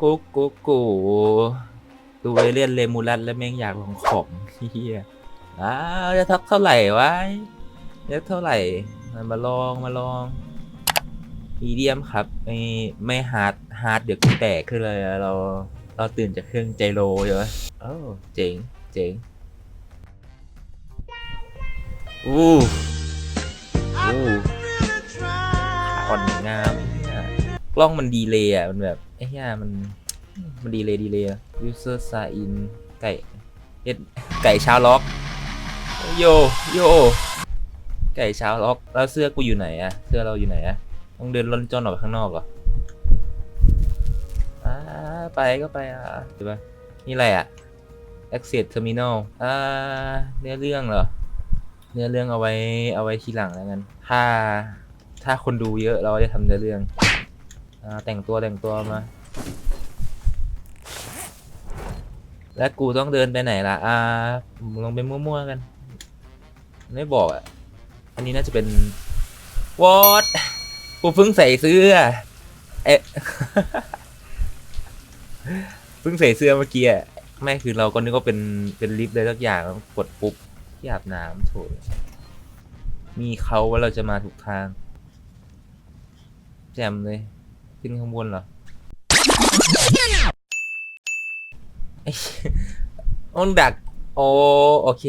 กูกูกูดูไปเล่นเลมูลัสแล้วแม่งอยากลองของเฮียอ้าวจะทักเท่าไหร่วะจะเท่าไหร่มาลองมาลองมีเดียมครับ ไม่ไม่ฮาร์ดฮาร์ดเดี๋ยวกูแตกขึ้นเลยเราเราตื่นจากเครื่องใจโลใช่ไหมโอ้เจ๋งเจ๋งอู้อู้อ่อนงามเฮียกล้องมันดีเลยอะมันแบบ ไอ้เหี้ยมัน มันดีเลยดีเลย user sign in ไก่เอ็ดไก่ชาวล็อก โย โย ไก่ชาวล็อก แล้วเสื้อกูอยู่ไหนอะเสื้อเราอยู่ไหนอะต้องเดินล่อนจ้อนออกไปข้างนอกเหรออ่าไปก็ไปอะเห็นปะนี่อะไรอะ exit terminal อ่าเนื้อเรื่องเหรอ เนื้อเรื่องเอาไว้เอาไว้ทีหลังแล้วกัน ถ้าถ้าคนดูเยอะเราจะทำเนื้อเรื่อง อ่าแต่งตัวแต่งตัวมา แล้วกูต้องเดินไปไหนล่ะ อ่าลงไปมั่วๆกัน ไม่บอกอะ อันนี้น่าจะเป็นวอตกูเพิ่งใส่เสื้อ เอ๊ะเพิ่งใส่เสื้อเมื่อกี้อะไม่คือเราก็นึกว่าเป็นเป็นลิฟต์เลยสักอย่างกดปุ๊บที่อาบน้ำโถมีเขาว่าเราจะมาถูกทาง แจมเลย ขึ้นข้างบนเหรอไอ้มันดัก โอโอเค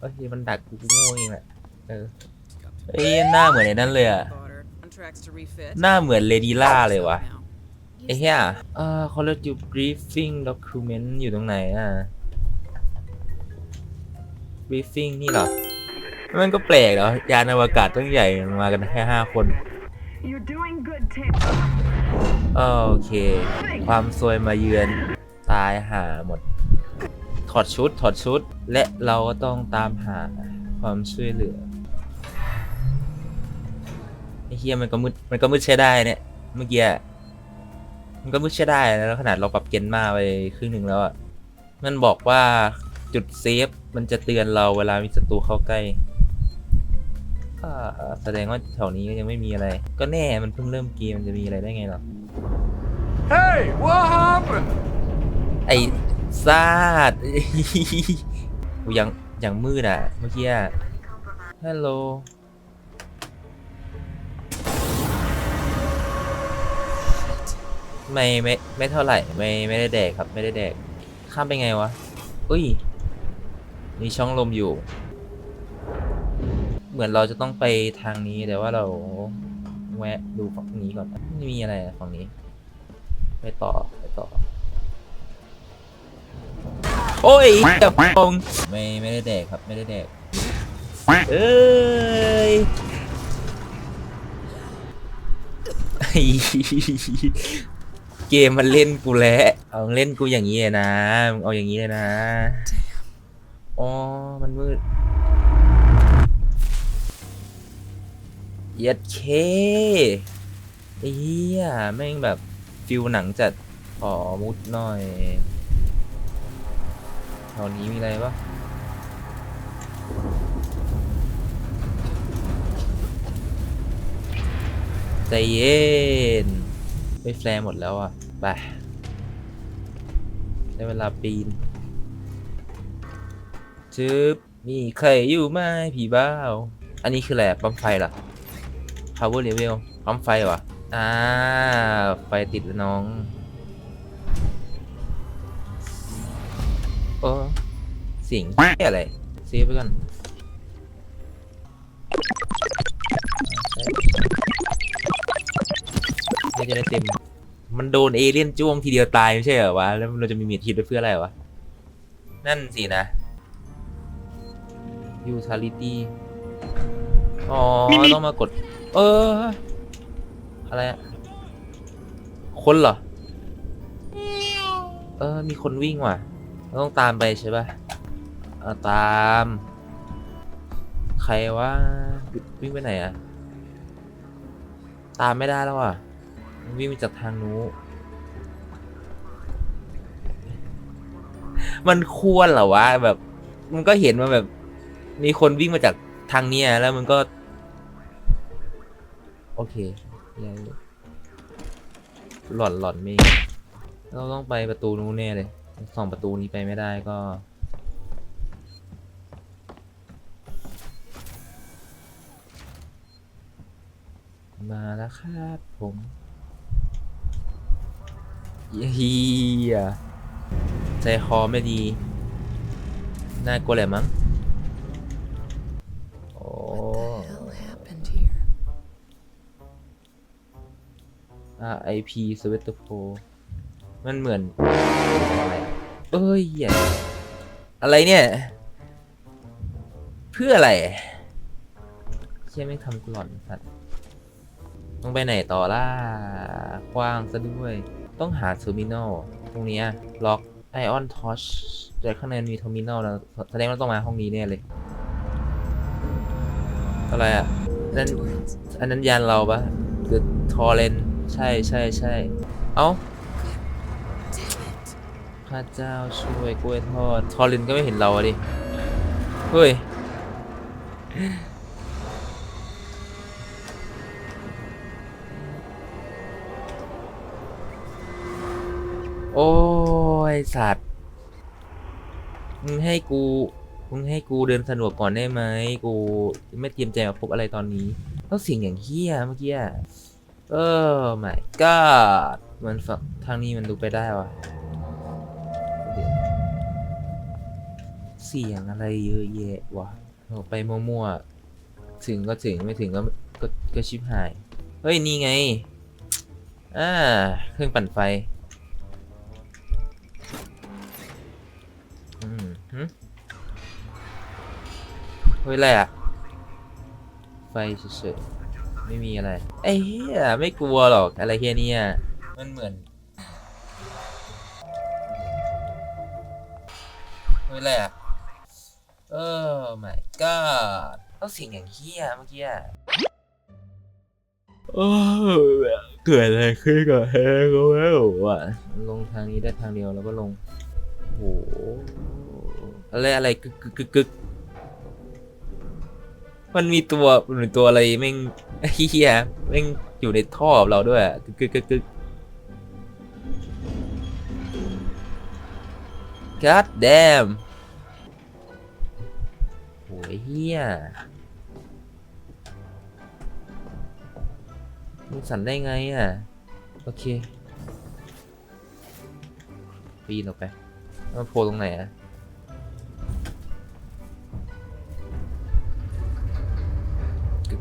โอเค มันดักกูกูโง่เองแหละ เออเอ้ยหน้าเหมือนไอ้นั่นเลยอะหน้าเหมือนเลดี้ล่าเลยวะไอ้เหี้ยเอ่อ college you briefing document อยู่ตรงไหนอะ briefing นี่เหรอ มันก็แปลกเหรอ ยานอวกาศตั้งใหญ่มากันแค่ห้าคน โอเค ความซวยมาเยือนตายหาหมด ถอดชุดถอดชุด และเราก็ต้องตามหาความช่วยเหลือไอ้เฮียมันก็มืดมันก็มืดใช้ได้เนี่ย เมื่อกี้มันก็มืดใช้ได้นะแล้วขนาดเราปรับเกณฑ์มาไปครึ่งหนึ่งแล้วอะมันบอกว่าจุดเซฟมันจะเตือนเราเวลามีศัตรูเข้าใกล้แสดงว่าแถวนี้ก็ยังไม่มีอะไร ก็แน่มันเพิ่งเริ่มเกมมันจะมีอะไรได้ไงหรอ Hey, what happened? ไอ้ซาดกูยังยังมืดอะ เมื่อกี้อะฮัลโหลไม่ไม่ไม่เท่าไหร่ไม่ไม่ได้แดกครับ ไม่ได้แดก ข้ามไปไงวะ อุ้ย มีช่องลมอยู่ เหมือนเราจะต้องไปทางนี้แต่ว่าเรา แวะดูฝั่งนี้ก่อนไม่มีอะไรอะฝั่งนี้ ไปต่อไปต่อ โอ้ยจับตรงไม่ไม่ได้แดกครับไม่ได้แดกเอ้ยเกมมันเล่นกูแล้วเอาเล่นกูอย่างนี้เลยนะ เอาอย่างนี้เลยนะ อ๋อ มันมืด เย็ดเคเอี้ยแม่งแบบฟิลหนังจัดขอมุดหน่อยแถวนี้มีอะไรปะใจเย็นไม่แฟร์หมดแล้วอะ ไป ได้เวลาปีนจึบมีใครอยู่ไหมผีบ้าว อันนี้คืออะไรปั๊มไฟเหรอ power level ปั๊มไฟเหรอ อ่า ไฟติดแล้วน้อง โอ้สียงอะไรเซฟไปก่อนไม่จะได้เต็ม มันโดนเอเลี่ยนจ้วงทีเดียวตายไม่ใช่เหรอวะ แล้วเราจะมีเมียทีไปเพื่ออะไรวะ นั่นสินะ utility อ๋อ ต้องมากด เออ อะไรอะคนเหรอ เออ มีคนวิ่งว่ะเราต้องตามไปใช่ปะเออตาม ใครว่าวิ่งไปไหนอะตามไม่ได้แล้วอะ วิ่งมาจากทางนู้นมันควรเหรอวะแบบ มันก็เห็นมาแบบ มีคนวิ่งมาจากทางเนี้ยแล้วมันก็ เคยังหล่อนหล่อนไม่เราต้องไปประตูนู้นแน่เลยสองประตูนี้ไปไม่ได้ก็มาแล้วครับผมเฮียใจคอไม่ดี น่ากลัวแหละมั้ง โอ้ RIP s w e t e r p o มันเหมือนอะไรเอ้ยอะไรเนี่ย เพื่ออะไรเชี่ยไม่ทำกูหลอนสัตว์ต้องไปไหนต่อล่ะกว้างซะด้วย ต้องหาเทอร์มินอลตรงนี้ล็อกไอออนทอชแต่ข้างในมีเทอร์มินอลแล้วแสดงว่าต้องมาห้องนี้แน่เลย อะไรอะนั่นอันนั้นยานเราปะ The Torrent ใช่ใช่ใช่เอ้าพระเจ้าช่วยกล้วยทอดทอรินก็ไม่เห็นเราอะดิ เฮ้ย โอ้ยสัตว์มึงให้กูมึงให้กูเดินสะดวกก่อนได้ไหม กูไม่เตรียมใจมาพบอะไรตอนนี้แล้วเสียงอย่างเฮี้ยเมื่อกี้ อะเออไม่ก็มันฝั่งทางนี้มันดูไปได้วะเสียงอะไรเยอะแยะวะไปมั่วๆ ถึงก็ถึงไม่ถึงก็ก็ก็ชิบหาย เฮ้ย นี่ไง อ่า เครื่องปั่นไฟ อืมหึเฮ้ยอะไรอะไฟเฉยๆ ไม่มีอะไรไอ้เหี้ยไม่กลัวหรอกอะไรแค่เนี้ยมันเหมือนเฮ้ยอะไรอะเออไม่ก็ต้องเสียงอย่างเหี้ยเมื่อกี้อะโอ้เกิดอะไรขึ้นกับแฮงก็ไม่รู้อะลงทางนี้ได้ทางเดียวแล้วก็ลงโอ้โหอะไรอะไรกึกกึกกึกกึกมันมีตัวมันมีตัวอะไรแม่ง เฮียแม่งอยู่ในท่อกับเราด้วยกึกกึกกึกกึก God damn โอ้ยเฮียมึงสั่นได้ไงอะ โอเค ปีนออกไป มันโผล่ตรงไหนอะ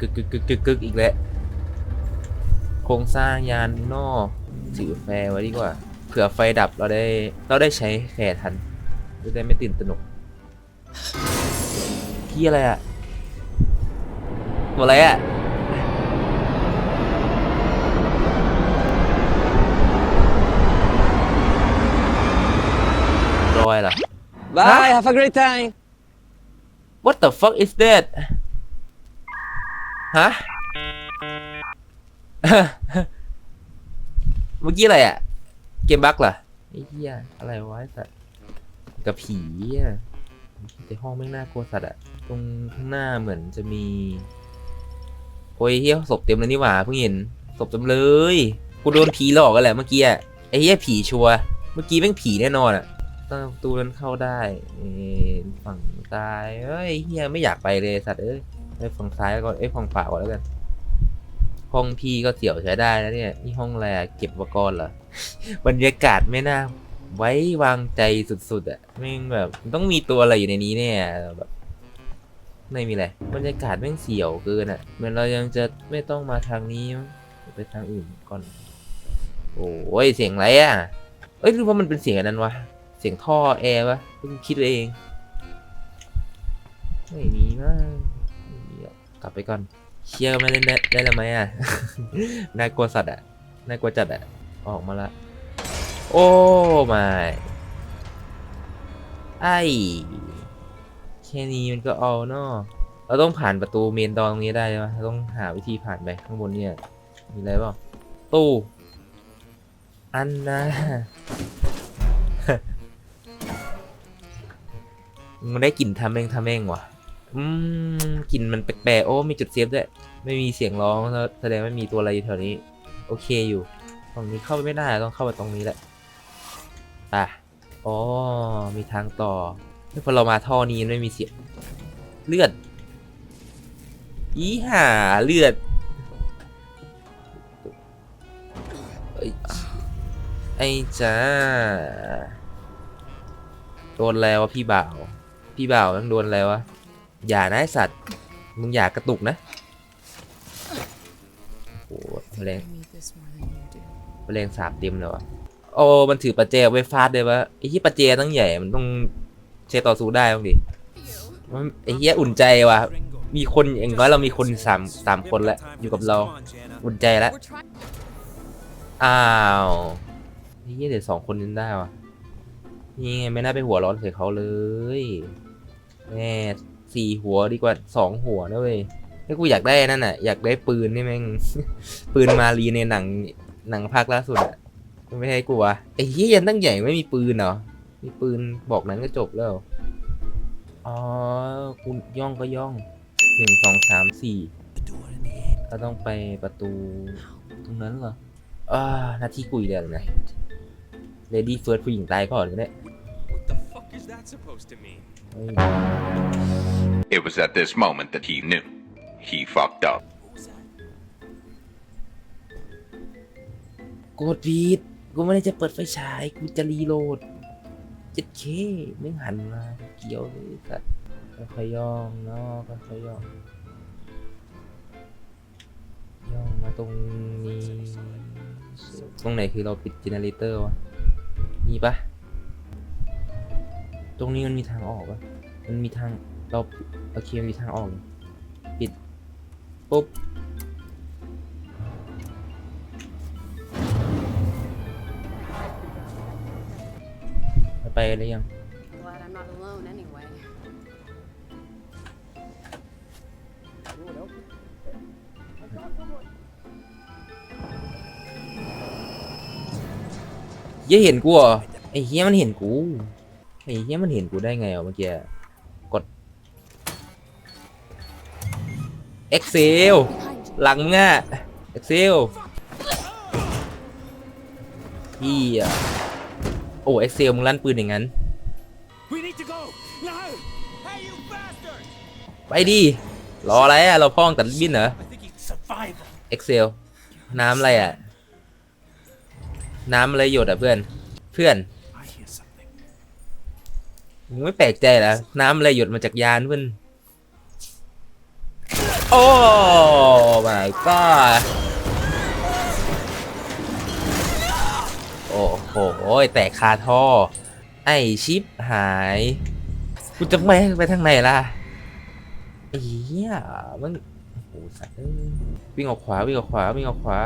กึกกึกกึกกึกกึกกึกอีกแล้วโครงสร้างยานนอกถือแฟร์ไว้ดีกว่าเผื่อไฟดับเราได้เราได้ใช้แฟร์ทันจะได้ไม่ตื่นตระหนกที่อะไรอะตัวอะไรอะรอยเหรอ Bye, have a great time. What the fuck is that ฮะ เมื่อกี้อะไรอะ เกมบั๊กเหรอไอ้เหี้ยอะไรวะไอ้สัตว์กับผีอะแต่ห้องไม่น่ากลัวสัตว์อะ ตรงข้างหน้าเหมือนจะมี โอ้ยเฮียศพเต็มเลยนี่หว่าเพิ่งเห็นศพเต็มเลยกูโดนผีหลอกกันแหละเมื่อกี้อะไอ้เฮียผีชัวเมื่อกี้แม่งผีแน่นอนอะประตูนั้นเข้าได้ฝั่งซ้ายเอ้ยเฮียไม่อยากไปเลยสัตว์เอ้ย ไปฝั่งซ้ายก่อนเอ้ยฝั่งขวาก่อนแล้วกัน ห้องพี่ก็เสี่ยวใช้ได้นะเนี่ยนี่ห้องอะไรอะเก็บอุปกรณ์เหรอ บรรยากาศไม่น่าไว้วางใจสุดๆอะแม่งแบบต้องมีตัวอะไรอยู่ในนี้เนี่ยแบบไม่มีอะไรบรรยากาศแม่งเสียวเกินอะเหมือนเรายังจะไม่ต้องมาทางนี้มั้งไปทางอื่นก่อน โอ้ยเสียงอะไรอะเอ้ยรือว่ามันเป็นเสียงอันนั้นวะเสียงท่อแอร์วะเพิ่งคิดเอง ไม่มีมั้งไม่มีหรอก กลับไปก่อนเชียร์ไม่เล่นได้ได้แล้วไหมอะ น่ากลัวสัตว์อะ น่ากลัวจัดอะ ออกมาละ โอ้ไม่ไอ้แค่นี้มันก็เอาเนาะเราต้องผ่านประตูเมนดอนตรงนี้ได้ใช่ไหมเราต้องหาวิธีผ่านไปข้างบนเนี่ย มีอะไรเปล่าตู้ อันนะมันได้กลิ่นทำเองทำเองว่ะ อืมกลิ่นมันแปลกๆโอ้มีจุดเซฟด้วย ไม่มีเสียงร้องแล้วแสดงว่มีตัวอะไรอยู่แถวนี้ โอเคอยู่ตรงนี้เข้าไปไม่ได้ต้องเข้าไปตรงนี้แหละอะอ๋อมีทางต่อเฮ้ยพอเรามาท่อนี้ไม่มีเสียงเลือดอีห่าเลือดไอ้จ้าโดนแล้วพี่บ่าว พี่บ่าวต้องโดนแล้ววะ อย่านะไอสัตว์ มึงอย่ากระตุกนะโอ้โหแมลงแมลงสาบเต็มเลยวะโอ้ มันถือประแจไว้ฟาดได้ปะไอ้ที่ประแจตั้งใหญ่ มันต้องใช้ต่อสู้ได้บ้างดิมันไอ้เหี้ยอุ่นใจว่ะ มีคนอย่างน้อยเรามีคนสามสามคนแล้วอยู่กับเรา อุ่นใจแล้ว อ้าวไอ้เหี้ยเดี๋ยวสองคนนี้ได้วะนี่ไงไม่น่าไปหัวร้อนใส่เขาเลยแม่ สี่หัวดีกว่าสองหัวนะเว้ยถ้ากูอยากได้นั่นน่ะ อยากได้ปืนนี่แม่ง ปืนมารีในหนังหนังภาคล่าสุดอะไม่ให้กูวะไอ้เหี้ยยันตั้งใหญ่ไม่มีปืนเหรอ มีปืนบอกนั้นก็จบแล้ว อ๋อกูย่องก็ย่องหนึ่งสองสามสี่เราต้องไปประตูตรงนั้นเหรออ่าหน้าที่กุยเดียวนะ Lady First ผู้หญิงตายก่อนก็ได้ What the fuck is that supposed to mean? It was at this moment that he knew. He fucked up. กดผิดกูไม่ได้จะเปิดไฟฉาย กูจะรีโหลดเจ็ดเคไม่หันมาเกี่ยวเลยสัตว์ค่อยๆย่องเนาะค่อยๆย่อง ย่องมาตรงนี้ ตรงไหนคือเราปิด g เนเรเตอร์วะมีปะ ตรงนี้มันมีทางออกปะมันมีทาง เราโอเคมันมีทางออก ปิด ปุ๊บ ไปหรือยัง Glad I'm not alone anyway. เหี้ยเห็นกูเหรอไอ้เฮียมันเห็นกูไอ้เฮียมันเห็นกูได้ไงอะเมื่อกี้ก Excel Behind you. หลังมึงอะ Excel พี่อะโอ้ Excel มึงลั่นปืนอย่างนั้น We need to go now. Hey, you bastard! ไปดิรออะไรอะเราพ้องตัดบินเหรอ I think he's survival. Excel น้ำอะไรอะน้ำอะไรหยดอะเพื่อนเพื่อน I hear something. มึงไม่แปลกใจเหรอน้ำอะไรหยดมาจากยานเพื่อน โอ้ my god โอ้โหแตกคาท่อ ไอชิปหาย กูจะไม่ไปทางไหนล่ะไอ้เหี้ยมันโอ้สัตว์วิ่งออกขวาวิ่งออกขวาวิ่งออกขวา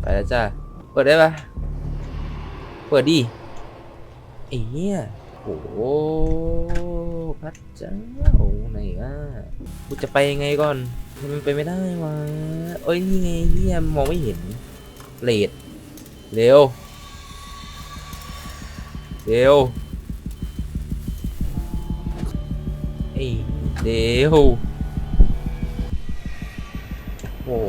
ไปแล้วจ้าเปิดได้ปะเปิดดิไอ้เหี้ยโอ้ พระเจ้าไหนอะกูจะไปยังไงก่อนทำไมมันไปไม่ได้วะเอ้ยนี่ไงเหี้ยมองไม่เห็นเลดเร็วเร็วไอ้เร็วโอ้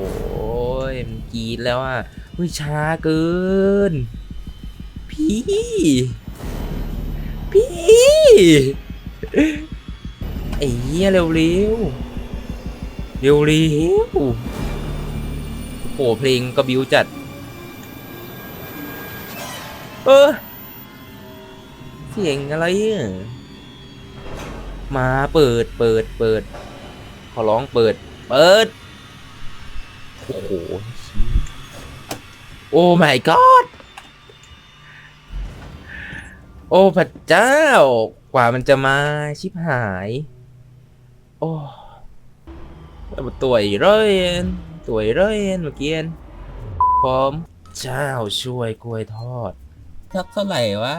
ยมันกีดแล้วอะเฮ้ยช้าเกิน พี่ พี่ ไอ้เหี้ยเร็วเร็วเร็วเร็วโอ้เพลงก็บิวจัด เออ เสียงอะไรอะมาเปิดเปิดเปิด ขอร้องเปิด เปิด โอ้โห โอ้ my god โอ้ พระเจ้า กว่ามันจะมาชิบหาย โอ้ตัวมันตัวอีเรยนตัวอีเรยนเมื่อกี้นพร้อม เจ้าช่วยกล้วยทอดทักเท่าไหร่วะ